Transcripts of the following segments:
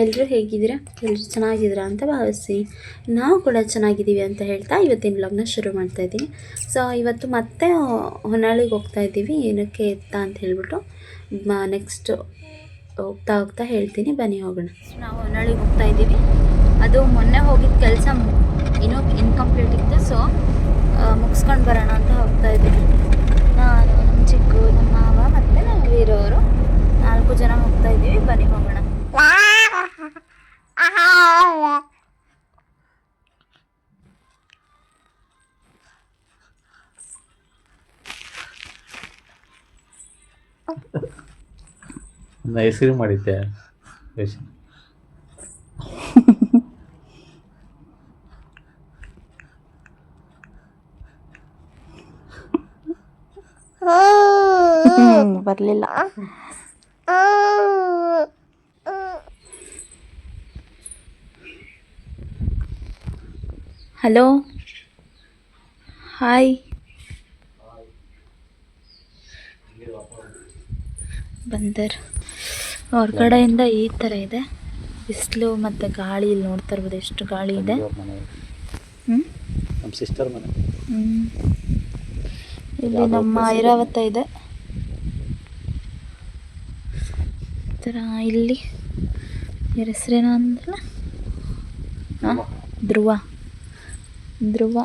ಎಲ್ಲರೂ ಹೇಗಿದ್ದೀರಾ? ಎಲ್ಲರೂ ಚೆನ್ನಾಗಿದ್ದೀರಾ ಅಂತ ಭಾವಿಸ್ತೀನಿ. ನಾವು ಕೂಡ ಚೆನ್ನಾಗಿದ್ದೀವಿ ಅಂತ ಹೇಳ್ತಾ ಇವತ್ತಿನ ವ್ಲಾಗ್ನ ಶುರು ಮಾಡ್ತಾ ಇದ್ದೀನಿ. ಸೊ ಇವತ್ತು ಮತ್ತೆ ಹೊನ್ನಾಳಿಗೆ ಹೋಗ್ತಾ ಇದ್ದೀವಿ. ಏನಕ್ಕೆ ಎತ್ತ ಅಂತ ಹೇಳ್ಬಿಟ್ಟು ನೆಕ್ಸ್ಟ್ ಹೋಗ್ತಾ ಹೋಗ್ತಾ ಹೇಳ್ತೀನಿ. ಬನ್ನಿ ಹೋಗೋಣ. ನಾವು ಹೊನ್ನಾಳಿಗೆ ಹೋಗ್ತಾ ಇದ್ದೀವಿ. ಅದು ಮೊನ್ನೆ ಹೋಗಿದ್ದ ಕೆಲಸ ಇನ್ನೂ ಇನ್ಕಂಪ್ಲೀಟ್ ಇತ್ತು. ಸೊ ಮುಗಿಸ್ಕೊಂಡು ಬರೋಣ ಅಂತ ಹೋಗ್ತಾ ಇದ್ದೀವಿ. ನಾನು, ನಮ್ಮ ಚಿಕ್ಕು, ನಮ್ಮ ಮಾವ ಮತ್ತು ನಾವು ವೀರವರು ನಾಲ್ಕು ಜನ ಹೋಗ್ತಾ ಇದ್ದೀವಿ. ಬನ್ನಿ ಹೋಗೋಣ. ನನ್ನ ಕ್ರೀಮ್ ಮಾಡಿದ್ದೆ. ಬರಲಿಲ್ಲ. ಹಲೋ. ಹಾಯ್. ಬಂದರ್. ಹೊರಗಡೆಯಿಂದ ಈ ಥರ ಇದೆ. ಬಿಸಿಲು ಮತ್ತು ಗಾಳಿ ಇಲ್ಲಿ ನೋಡ್ತಾ ಇರ್ಬೋದು ಎಷ್ಟು ಗಾಳಿ ಇದೆ. ಹ್ಞೂ ಹ್ಞೂ ನಮ್ಮ ಸಿಸ್ಟರ್ ಮನೆ. ಇಲ್ಲಿ ನಮ್ಮ ಐರಾವತ ಇದೆ. ಥರ ಇಲ್ಲಿ. ಹೆಸ್ರೇನ ಅಂದ್ರೆ ಅಂದ್ರಲ್ಲ ಹಾಂ ಧ್ರುವ. ಧ್ರುವ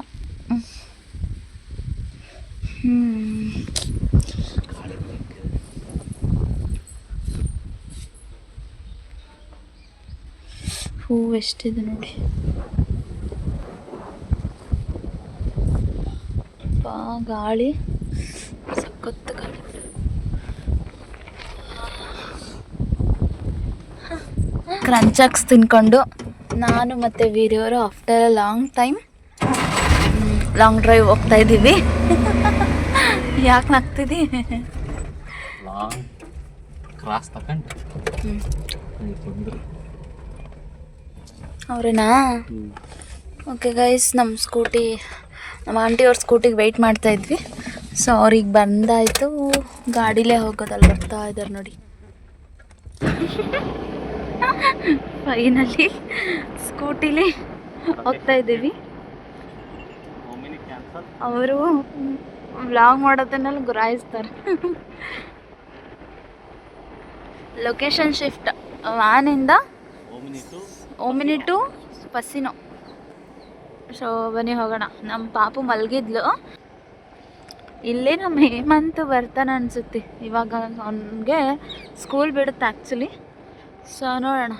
ಹೂವು ಎಷ್ಟಿದೆ ನೋಡಿ. ಗಾಳಿ. ಸಖತ್ತು ಗಾಳಿ. ಕ್ರಂಚಾಕ್ಸ್ ತಿನ್ಕೊಂಡು ನಾನು ಮತ್ತು ವೀರ್ಯವರು after a long time long drive ಹೋಗ್ತಾ ಇದ್ದೀವಿ ಯಾಕೆ ನಗ್ತಿದ್ದಿ ಲಾಂಗ್ ಕ್ರಾಸ್ ತಕೊಂಡು. ಅವ್ರೇನಾ? ಓಕೆ ಗೈಸ್ ನಮ್ಮ ಸ್ಕೂಟಿ ನಮ್ಮ ಆಂಟಿ ಅವ್ರ ಸ್ಕೂಟಿಗೆ ವೆಯ್ಟ್ ಮಾಡ್ತಾ ಇದ್ವಿ. ಸೊ ಅವ್ರಿಗೆ ಬಂದಾಯಿತು. ಗಾಡಿಲೇ ಹೋಗೋದಲ್ಲಿ ಬರ್ತಾ ಇದ್ದಾರೆ ನೋಡಿ. ಫೈನಲಿ ಸ್ಕೂಟಿಲಿ ಹೋಗ್ತಾ ಇದ್ದೀವಿ ಅವರು ವ್ಲಾಗ್ ಮಾಡೋದನ್ನೆಲ್ಲ ಗುರಾಯಿಸ್ತಾರೆ. ಲೊಕೇಶನ್ ಶಿಫ್ಟ್ ವ್ಯಾನಿಂದ ಓಮಿನಿ ಟು ಪಸಿನೋ ಸೊ ಬನ್ನಿ ಹೋಗೋಣ. ನಮ್ಮ ಪಾಪು ಮಲಗಿದ್ಲು. ಇಲ್ಲೇ ನಮ್ಮ ಹೇಮಂತ್ ಬರ್ತಾನೆ ಅನಿಸುತ್ತೆ. ಇವಾಗ ಅವನಿಗೆ ಸ್ಕೂಲ್ ಬಿಡುತ್ತೆ ಆ್ಯಕ್ಚುಲಿ ಸೊ ನೋಡೋಣ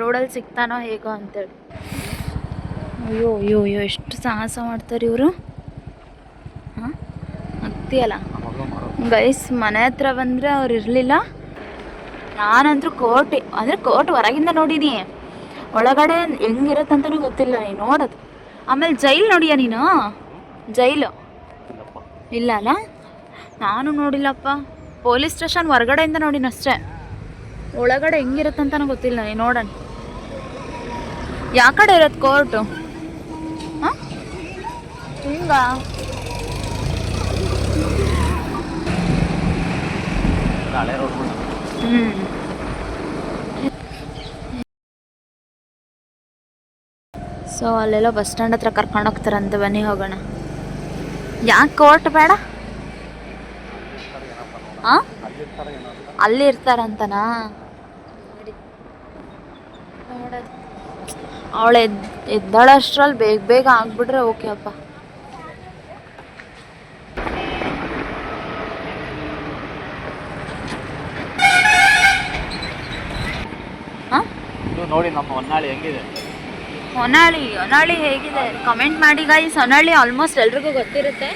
ರೋಡಲ್ಲಿ ಸಿಗ್ತಾನೋ ಹೇಗೋ ಅಂತೇಳಿ. ಅಯ್ಯೋ ಅಯ್ಯೋ ಅಯ್ಯೋ, ಎಷ್ಟು ಸಾಹಸ ಮಾಡ್ತಾರೆ ಇವರು. ಮಗಳು ಗೈಸ್, ಮನೆ ಹತ್ರ ಬಂದರೆ ಅವ್ರು ಇರಲಿಲ್ಲ. ನಾನಂತೂ ಕೋರ್ಟ್, ಅಂದರೆ ಕೋರ್ಟ್ ಹೊರಗಿಂದ ನೋಡಿದೀನಿ. ಒಳಗಡೆ ಹೆಂಗಿರತ್ತಂತನೂ ಗೊತ್ತಿಲ್ಲ ನೀನು, ನೋಡೋದು. ಆಮೇಲೆ ಜೈಲ್ ನೋಡಿಯಾ ನೀನು? ಜೈಲು? ಇಲ್ಲ ಅಲ್ಲ? ನಾನು ನೋಡಿಲ್ಲಪ್ಪ. ಪೊಲೀಸ್ ಸ್ಟೇಷನ್ ಹೊರಗಡೆಯಿಂದ ನೋಡಿನ ಅಷ್ಟೇ. ಒಳಗಡೆ ಹೆಂಗಿರುತ್ತಂತನೂ ಗೊತ್ತಿಲ್ಲ ನೀನು, ನೋಡೋಣ. ಯಾಕಡೆ ಇರೋದು ಕೋರ್ಟು? ಹಾಂ? ಹಿಂಗ? ಹಳೆ ಸೊ ಅಲ್ಲೆಲ್ಲ ಬಸ್ ಸ್ಟ್ಯಾಂಡ್ ಹತ್ರ ಕರ್ಕೊಂಡು ಹೋಗ್ತಾರಂತೆ, ಬನ್ನಿ ಹೋಗೋಣ. ಯಾಕೆ ಕೋರ್ಟ್ ಬೇಡ? ಅಲ್ಲಿ ಇರ್ತಾರಂತನಾ? ಅವಳು ಎದ್, ಎದ್ದಾಳಷ್ಟ್ರಲ್ಲಿ ಬೇಗ ಬೇಗ ಆಗ್ಬಿಟ್ರೆ ಓಕೆ ಅಪ್ಪ ಹಾಂ ಇದು ನೋಡಿ ನಮ್ಮ ಹೊನ್ನಾಳಿ ಹೆಂಗಿದೆ? ಹೊನ್ನಾಳಿ ಹೊನ್ನಾಳಿ ಹೇಗಿದೆ? ಕಮೆಂಟ್ ಮಾಡಿ ಗಾಯ್ಸ್ ಹೊನ್ನಾಳಿ ಆಲ್ಮೋಸ್ಟ್ ಎಲ್ರಿಗೂ ಗೊತ್ತಿರುತ್ತೆ.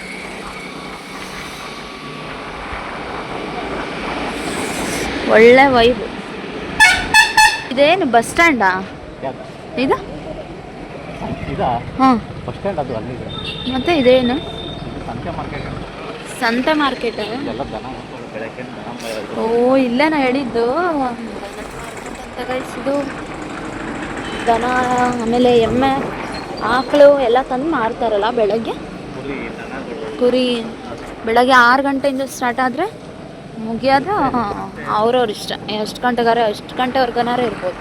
ಒಳ್ಳೆ ವೈಬ್ ಇದೇನು ಬಸ್ ಸ್ಟ್ಯಾಂಡಾ? ಇದು? ಹಾಂ. ಬಸ್ ಸ್ಟ್ಯಾಂಡ್ ಅದು ಅಲ್ಲಿದೆ. ಮತ್ತೆ ಇದೇನು? ಸಂತೆ ಮಾರ್ಕೆಟ್ ಸಂತೆ ಮಾರ್ಕೆಟ್ ಓ ಇಲ್ಲೇ ನಾ ಹೇಳಿದ್ದು ಇದು ದನ ಆಮೇಲೆ ಎಮ್ಮೆ ಆಕಳು ಎಲ್ಲ ತಂದು ಮಾರ್ತಾರಲ್ಲ ಬೆಳಗ್ಗೆ? ಕುರಿ ಬೆಳಗ್ಗೆ ಆರು ಗಂಟೆಯಿಂದ ಸ್ಟಾರ್ಟ್ ಆದರೆ ಮುಗಿಯೋದು ಅವ್ರವ್ರ ಇಷ್ಟ. ಎಷ್ಟು ಗಂಟೆಗಾರ ಎಷ್ಟು ಗಂಟೆವರೆಗನಾರ ಇರ್ಬೋದು.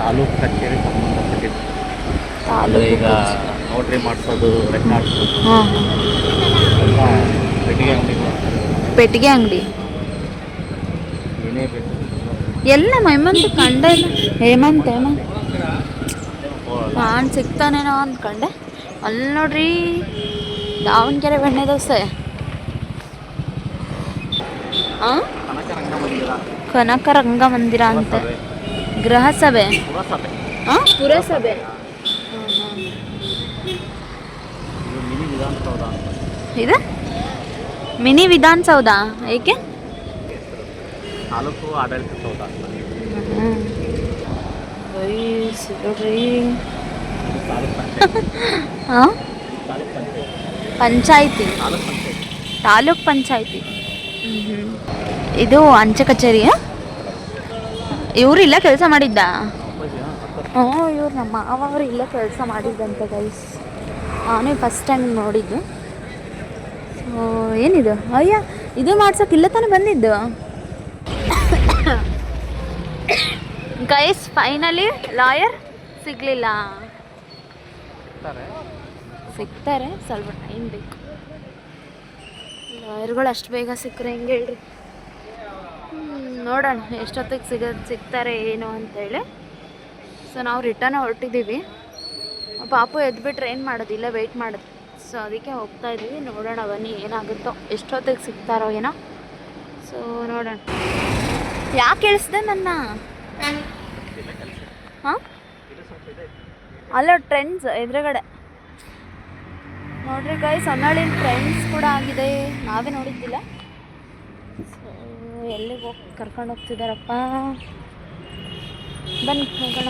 ತಾಲೂಕು ಕಚೇರಿ ಈಗ ನೋಟ್ರಿ ಮಾಡಿಸೋದು ಪೆಟ್ಟಿಗೆ ಅಂಗಡಿ ಪೆಟ್ಟಿಗೆ ಅಂಗಡಿ. ಎಲ್ಲ ಹೇಮಂತ್ ಕಂಡೆ ಹೇಮಂತ್ ಹೇಮಂತ್. ನಾನು ಸಿಗ್ತಾನೇನೋ ಅಂದ್ಕೊಂಡೆ. ಅಲ್ಲಿ ನೋಡ್ರಿ ದಾವಣಗೆರೆ ಬೆಣ್ಣೆ ದೋಸೆ. ಕನಕ ರಂಗ ಮಂದಿರ ಅಂತ. ಗೃಹ ಸಭೆ. ಪುರಸಭೆ. ಇದು? ಮಿನಿ ವಿಧಾನಸೌಧ. ಏಕೆ? ತಾಲೂಕು ಆಡಳಿತ ಸೌಧ ಪಂಚಾಯತಿ. ತಾಲೂಕ್ ಪಂಚಾಯತಿ. ಇದು ಅಂಚೆ ಕಚೇರಿಯ ಇವ್ರು ಇಲ್ಲ ಕೆಲಸ ಮಾಡಿದ್ದ? ಹ್ಞೂ ಇವ್ರು ನಮ್ಮ ಮಾವ ಅವರು ಇಲ್ಲ ಕೆಲಸ ಮಾಡಿದ್ದಂತೆ ಗೈಸ್ ನಾನೇ ಫಸ್ಟ್ ಟೈಮ್ ನೋಡಿದ್ದು. ಏನಿದು? ಅಯ್ಯ ಇದು ಮಾಡ್ಸೋಕೆ ಇಲ್ಲ ತಾನೇ ಬಂದಿದ್ದು? ಗೈಸ್ ಫೈನಲಿ ಲಾಯರ್ ಸಿಗಲಿಲ್ಲ. ಸಿಗ್ತಾರೆ, ಸ್ವಲ್ಪ ಟೈಮ್ ಬೇಕು. ಲಾಯರ್ಗಳು ಅಷ್ಟು ಬೇಗ ಸಿಕ್ಕರೆ ಹೆಂಗೆ ಹೇಳ್ರಿ? ನೋಡೋಣ ಎಷ್ಟೊತ್ತಿಗೆ ಸಿಗ, ಸಿಗ್ತಾರೆ ಏನು ಅಂತೇಳಿ ಸೊ ನಾವು ರಿಟರ್ನ್ ಹೊರಟಿದ್ದೀವಿ. ಪಾಪು ಎದ್ಬಿಟ್ರೆ ಏನು ಮಾಡೋದು? ಇಲ್ಲ ವೆಯ್ಟ್ ಮಾಡೋದು. ಸೊ ಅದಕ್ಕೆ ಹೋಗ್ತಾ ಇದ್ದೀವಿ. ನೋಡೋಣ ಬನ್ನಿ ಏನಾಗುತ್ತೋ. ಎಷ್ಟೊತ್ತಿಗೆ ಸಿಗ್ತಾರೋ ಏನೋ. ಸೊ ನೋಡೋಣ. ಯಾಕೆ ಕೇಳಿಸ್ದೆ ನನ್ನ? ಹಾಂ? ಅಲ್ಲ ಟ್ರೆಂಡ್ಸ್ ಎದುರುಗಡೆ. ನೋಡ್ರಿ ಗೈಸ್ ಹೊನ್ನಾಳಿನ ಟ್ರೆಂಡ್ಸ್ ಕೂಡ ಆಗಿದೆ. ನಾವೇ ನೋಡಿದ್ದಿಲ್ಲ. ಎಲ್ಲಿಗೆ ಹೋಗಿ ಕರ್ಕೊಂಡು ಹೋಗ್ತಿದ್ದಾರಪ್ಪ ಬನ್ನಿ, ಹೋಗೋಣ.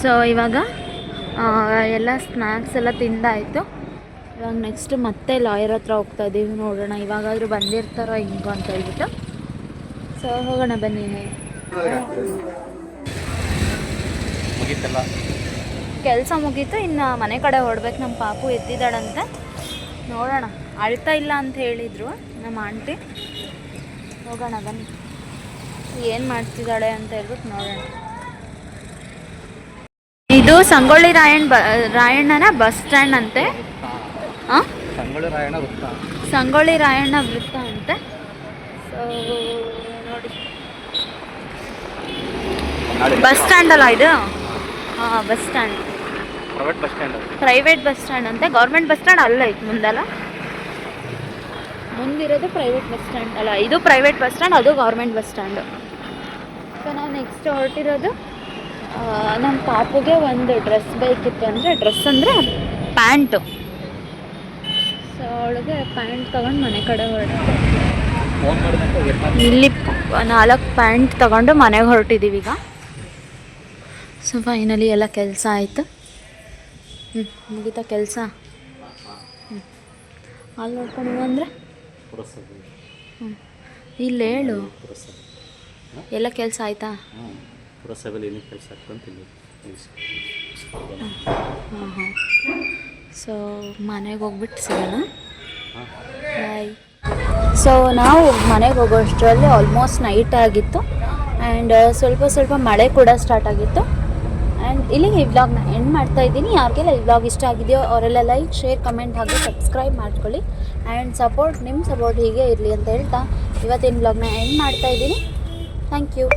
ಸೊ ಇವಾಗ ಎಲ್ಲ ಸ್ನ್ಯಾಕ್ಸ್ ಎಲ್ಲ ತಿಂದಾಯಿತು. ಇವಾಗ ನೆಕ್ಸ್ಟ್ ಮತ್ತೆ ಲಾಯರ್ ಹತ್ರ ಹೋಗ್ತಾ ಇದ್ದೀವಿ ನೋಡೋಣ. ಇವಾಗಾದರೂ ಬಂದಿರ್ತಾರೋ ಹಿಂಗೋ ಅಂತ ಹೇಳ್ಬಿಟ್ಟು. ಸೊ ಹೋಗೋಣ ಬನ್ನಿ. ಕೆಲಸ ಮುಗೀತು. ಇನ್ನು ಮನೆ ಕಡೆ ಹೊಡ್ಬೇಕು ನಮ್ಮ ಪಾಪು ಎದ್ದಿದ್ದಾಳಂತೆ. ನೋಡೋಣ. ಅಳ್ತಾ ಇಲ್ಲ ಅಂತ ಹೇಳಿದರು ನಮ್ಮ ಆಂಟಿ ಹೋಗೋಣ ಬನ್ನಿ. ಏನು ಮಾಡ್ತಿದ್ದಾಳೆ ಅಂತ ಹೇಳ್ಬಿಟ್ಟು ನೋಡೋಣ. ಇದು ಸಂಗೊಳ್ಳಿ ರಾಯಣ್ಣ ಬ ರಾಯಣ್ಣನ ಬಸ್ ಸ್ಟ್ಯಾಂಡ್ ಅಂತೆ. ಹಾಂ ಸಂಗೊಳ್ಳಿ ರಾಯಣ್ಣ ವೃತ್ತ. ಸಂಗೊಳ್ಳಿ ರಾಯಣ್ಣ ವೃತ್ತ ಅಂತೆ. ಸೊ ನೋಡಿ. ಬಸ್ ಸ್ಟ್ಯಾಂಡ್ ಅಲ್ಲ ಇದು? ಹಾಂ bus stand private bus stand private bus stand ಅಂತೆ. ಗೌರ್ಮೆಂಟ್ ಬಸ್ ಸ್ಟ್ಯಾಂಡ್ ಅಲ್ಲ ಇದು ಮುಂದಲ್ಲ? ಮುಂದಿರೋದು ಪ್ರೈವೇಟ್ ಬಸ್ ಸ್ಟ್ಯಾಂಡ್ ಅಲ್ಲ ಇದು ಪ್ರೈವೇಟ್ ಬಸ್ ಸ್ಟ್ಯಾಂಡ್ ಅದು ಗೌರ್ಮೆಂಟ್ ಬಸ್ ಸ್ಟ್ಯಾಂಡು ಸೊ ನಾವು ನೆಕ್ಸ್ಟ್ ಹೊರಟಿರೋದು ಆ, ನಮ್ಮ ಪಾಪುಗೆ ಒಂದು ಡ್ರೆಸ್ ಬೇಕಿತ್ತು ಅಂದರೆ ಡ್ರೆಸ್ ಅಂದರೆ ಪ್ಯಾಂಟು. ಅವಳಿಗೆ ಪ್ಯಾಂಟ್ ತಗೊಂಡು ಮನೆ ಕಡೆ ಹೊರಟಿದ್ದೀವಿ ಇಲ್ಲಿ ನಾಲ್ಕು ಪ್ಯಾಂಟ್ ತಗೊಂಡು ಮನೆಗೆ ಹೊರಟಿದ್ದೀವಿ ಈಗ. ಸೊ ಫೈನಲಿ ಎಲ್ಲ ಕೆಲಸ ಆಯಿತು. ಹ್ಞೂ ಮುಗಿತಾ ಕೆಲಸ? ಹ್ಞೂ ಅಲ್ಲಿ ನೋಡ್ಕೊಂಡು ಅಂದರೆ? ಹ್ಞೂ ಇಲ್ಲಿ ಹೇಳು. ಎಲ್ಲ ಕೆಲಸ ಆಯಿತಾ? ಪುರಸಭೆಯಲ್ಲಿ ಕೆಲಸ ಹಾಂ ಹಾಂ ಸೊ ಮನೆಗೆ ಹೋಗ್ಬಿಟ್ಟು ಸಿಗೋಣ. ಹಾಂ ಬಾಯ್ ಸೊ ನಾವು ಮನೆಗೆ ಹೋಗೋಷ್ಟರಲ್ಲಿ ಆಲ್ಮೋಸ್ಟ್ ನೈಟ್ ಆಗಿತ್ತು. ಆ್ಯಂಡ್ ಸ್ವಲ್ಪ ಸ್ವಲ್ಪ ಮಳೆ ಕೂಡ ಸ್ಟಾರ್ಟ್ ಆಗಿತ್ತು. ಆ್ಯಂಡ್ ಇಲ್ಲಿ ಈ ವ್ಲಾಗ್ನ ಎಂಡ್ ಮಾಡ್ತಾ ಇದ್ದೀನಿ. ಯಾರಿಗೆಲ್ಲ ಈ ವ್ಲಾಗ್ ಇಷ್ಟ ಆಗಿದೆಯೋ ಅವರೆಲ್ಲ ಲೈಕ್ ಶೇರ್ ಕಮೆಂಟ್ ಹಾಗೆ ಸಬ್ಸ್ಕ್ರೈಬ್ ಮಾಡ್ಕೊಳ್ಳಿ. ಆ್ಯಂಡ್ ಸಪೋರ್ಟ್ ನಿಮ್ಮ ಸಪೋರ್ಟ್ ಹೀಗೆ ಇರಲಿ ಅಂತ ಹೇಳ್ತಾ ಇವತ್ತಿನ ವ್ಲಾಗ್ನ ಎಂಡ್ ಮಾಡ್ತಾ ಇದ್ದೀನಿ. Thank you